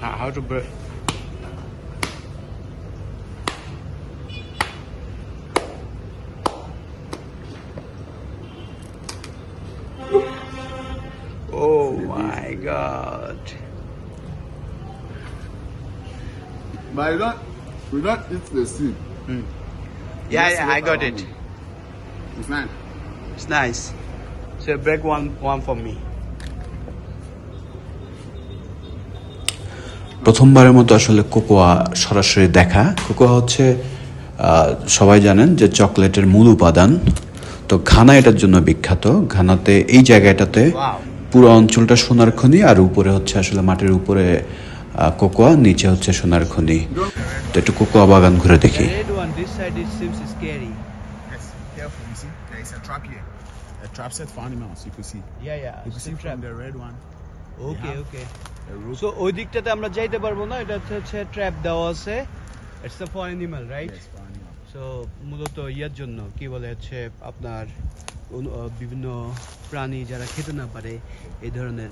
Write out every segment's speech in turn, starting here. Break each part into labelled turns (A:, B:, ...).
A: how to break oh my god
B: But we don't, we don't eat the seed.
A: Hmm.
B: yeah
A: yeah i got it.
B: It's nice.
A: it's nice so break one one for me
C: প্রথমবারের মতো আসলে cocoa সরাসরি দেখা। Cocoa হচ্ছে সবাই জানেন যে চকলেটের মূল উপাদান। তো ঘানা এটার জন্য বিখ্যাত। ঘানাতে এই জায়গাটাতে পুরো অঞ্চলটা সোনার খনি আর উপরে হচ্ছে আসলে মাটির উপরে কোকোয়া নিচে হচ্ছে সোনার খনি। তো একটু কোকোয়া বাগান ঘুরে দেখি।
B: A trap set for animals. You can see.
A: yeah yeah
B: You can see from the red one.
A: Okay
B: A rope.
A: So ওই দিকটাতে আমরা যাইতে পারব না এটা হচ্ছে ট্র্যাপ দেওয়া আছে। It's
B: a for animal
A: right. So মূলত ইয়ার জন্য কি বলে হচ্ছে আপনার বিভিন্ন প্রাণী যারা খেতে না পারে এই ধরনের।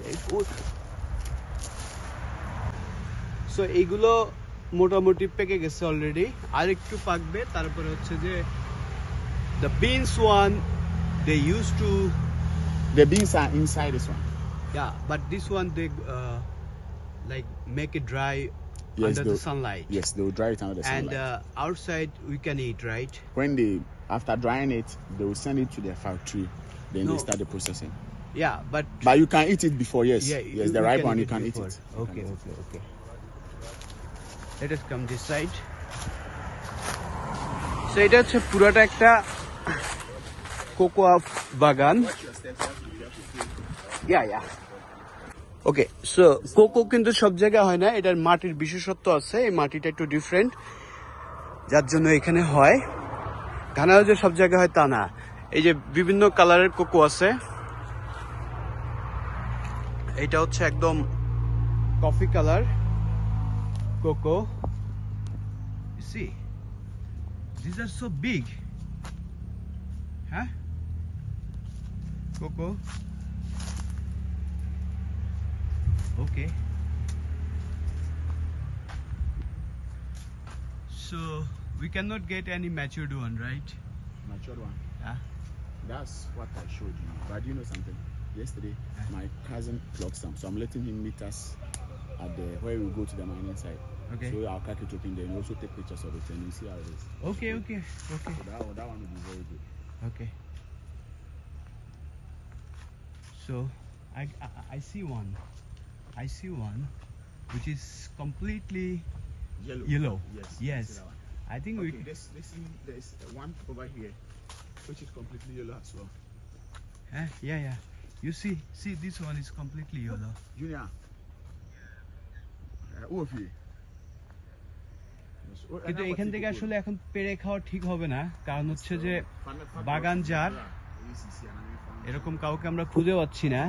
A: সো এইগুলো মোটামুটি পেকে গেছে অলরেডি আর একটু পাকবে তারপরে হচ্ছে যে the beans one they
B: use to are inside this one.
A: Yeah, but this one they uh, like make it dry
B: Yes,
A: under the
B: they'll-
A: sunlight.
B: Yes, they will dry it under the
A: And
B: sunlight.
A: uh, outside we can eat, right?
B: when they, after drying it, they will send it to their factory. Then
A: No.
B: they start the processing.
A: Yeah, but
B: But you can eat it before. Yes,
A: yeah,
B: yes,
A: you-
B: the
A: you
B: ripe one you can
A: before.
B: eat it. You
A: Okay,
B: can eat
A: okay, okay. Let us come this side. So এটা হচ্ছে পুরাটা একটা cocoa বাগান ইয়া ইয়া Okay so cocoa কিন্তু সব জায়গায় হয় না, এটার মাটির বিশেষত্ব আছে, এই মাটিটা একটু ডিফারেন্ট যার জন্য এখানে হয়। ঘানাও যে সব জায়গায় হয় তা না। এই যে বিভিন্ন কালারের কোকো আছে, এটা হচ্ছে একদম কফি কালার কোকো সি আর সো বিগ হ্যাঁ? Cocoa Okay. So we cannot get any matured one, right?
B: Matured one.
A: Yeah.
B: That's what I showed you. But you know something? Yesterday, my cousin plucked some, so I'm letting him meet us at the where we go to the mining site.
A: Okay.
B: So I'll crack it open there and also take pictures of it and you see how it is.
A: Okay, okay, okay,
B: So that one, that one will be very good.
A: okay. So I, I I see one. I see one which is completely
B: Yellow.
A: Yellow.
B: Yes.
A: Yes. I think
B: okay, we there's, there's, there's one over here which is completely yellow as well.
A: eh, yeah yeah. You see see this one is completely yellow.
B: Junior. Uh, who of you? Oh,
A: কিন্তু এখান থেকে আসলে এখন পেরে খাওয়া ঠিক হবে না কারণ হচ্ছে যে বাগান যার এরকম কাউকে আমরা খুঁজে পাচ্ছি না